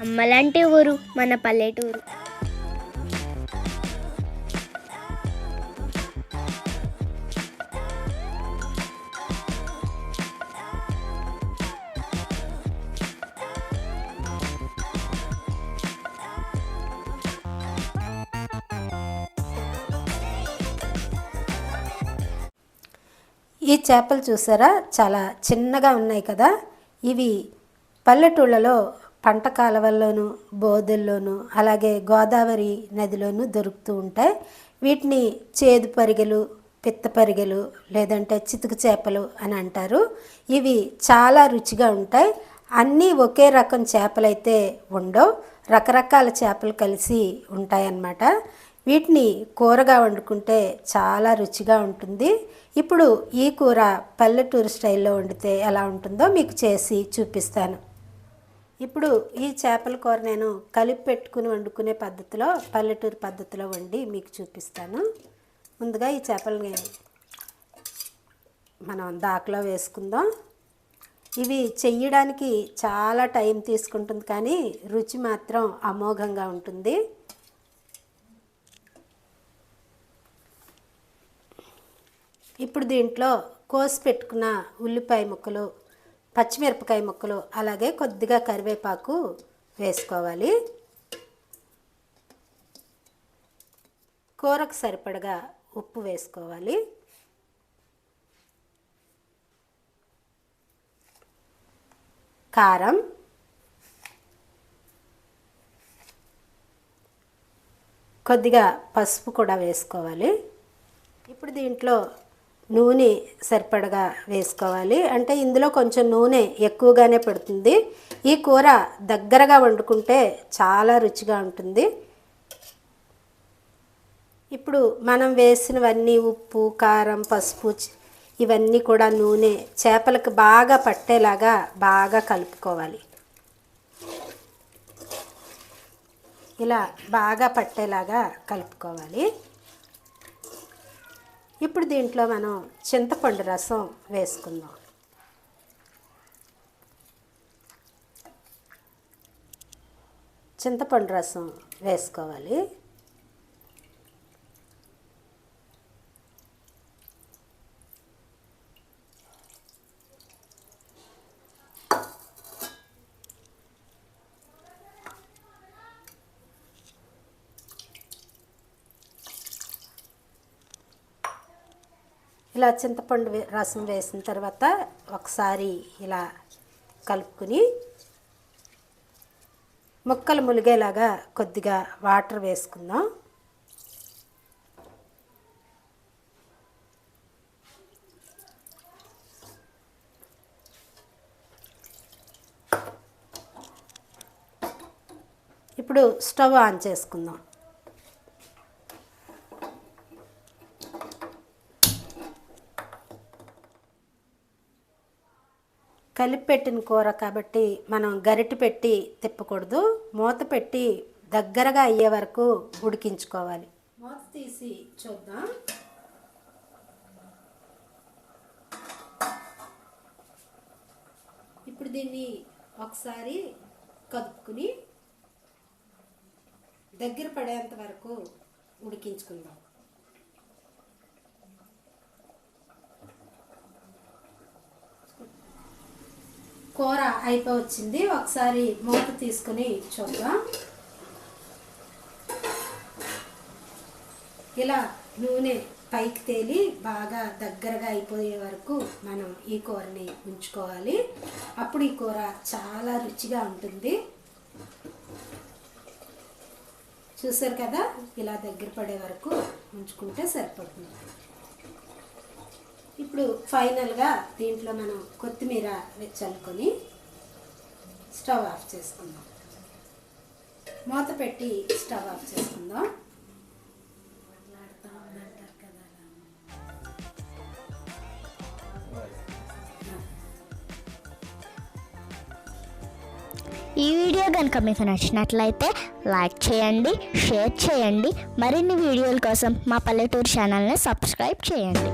అమ్మలాంటి ఊరు మన పల్లెటూరు. ఈ చేపలు చూసారా? చాలా చిన్నగా ఉన్నాయి కదా. ఇవి పల్లెటూళ్ళలో పంట కాలువల్లోనూ బోధుల్లోనూ అలాగే గోదావరి నదిలోనూ దొరుకుతూ ఉంటాయి. వీటిని చేదు పరిగెలు పిత్త పరిగెలు లేదంటే చితుకు చేపలు అని అంటారు. ఇవి చాలా రుచిగా ఉంటాయి. అన్నీ ఒకే రకం చేపలైతే ఉండవు. రకరకాల చేపలు కలిసి ఉంటాయన్నమాట. వీటిని కూరగా వండుకుంటే చాలా రుచిగా ఉంటుంది. ఇప్పుడు ఈ కూర పల్లెటూరు స్టైల్లో వండితే ఎలా ఉంటుందో మీకు చేసి చూపిస్తాను. ఇప్పుడు ఈ చేపల కూర నేను కలిపి పెట్టుకుని వండుకునే పద్ధతిలో పల్లెటూరు పద్ధతిలో వండి మీకు చూపిస్తాను. ముందుగా ఈ చేపలని మనం దాకలో వేసుకుందాం. ఇవి చెయ్యడానికి చాలా టైం తీసుకుంటుంది కానీ రుచి మాత్రం అమోఘంగా ఉంటుంది. ఇప్పుడు దీంట్లో కోసి పెట్టుకున్న ఉల్లిపాయ ముక్కలు పచ్చిమిరపకాయ ముక్కలు అలాగే కొద్దిగా కరివేపాకు వేసుకోవాలి. కూరకు సరిపడగా ఉప్పు వేసుకోవాలి. కారం. కొద్దిగా పసుపు కూడా వేసుకోవాలి. ఇప్పుడు దీంట్లో నూనె సరిపడగా వేసుకోవాలి. అంటే ఇందులో కొంచెం నూనె ఎక్కువగానే పడుతుంది. ఈ కూర దగ్గరగా వండుకుంటే చాలా రుచిగా ఉంటుంది. ఇప్పుడు మనం వేసినవన్నీ ఉప్పు కారం పసుపు ఇవన్నీ కూడా నూనె చేపలకు బాగా పట్టేలాగా బాగా కలుపుకోవాలి. ఇలా బాగా పట్టేలాగా కలుపుకోవాలి. ఇప్పుడు దీంట్లో మనం చింతపండు రసం వేసుకుందాం. చింతపండు రసం వేసుకోవాలి. ఇలా చింతపండు వే- రసం వేసిన తర్వాత ఒకసారి ఇలా కలుపుకుని ముక్కలు ములిగేలాగా కొద్దిగా వాటర్ వేసుకుందాం. ఇప్పుడు స్టవ్ ఆన్ చేసుకుందాం. కలిపి పెట్టిన కూర కాబట్టి మనం గరిటె పెట్టి తిప్పకూడదు. మూత పెట్టి దగ్గరగా అయ్యే వరకు ఉడికించుకోవాలి. మూత తీసి చూద్దాం. ఇప్పుడు దీన్ని ఒకసారి కదుపుకుని దగ్గర పడేంత వరకు ఉడికించుకుందాం. కూర అయిపోవచ్చింది. ఒకసారి మూత తీసుకుని చూద్దాం. ఇలా నూనె పైకి తేలి బాగా దగ్గరగా అయిపోయే వరకు మనం ఈ కూరని ఉంచుకోవాలి. అప్పుడు ఈ కూర చాలా రుచిగా ఉంటుంది. చూసారు కదా? ఇలా దగ్గర పడే వరకు ఉంచుకుంటే సరిపోతుంది. ఇప్పుడు ఫైనల్గా దీంట్లో మనం కొత్తిమీర చల్లుకొని స్టవ్ ఆఫ్ చేసుకుందాం. మూత పెట్టి స్టవ్ ఆఫ్ చేసుకుందాం. ఈ వీడియో కనుక మీకు నచ్చినట్లయితే లైక్ చేయండి షేర్ చేయండి. మరిన్ని వీడియోల కోసం మా పల్లెటూరు ఛానల్ని సబ్స్క్రైబ్ చేయండి.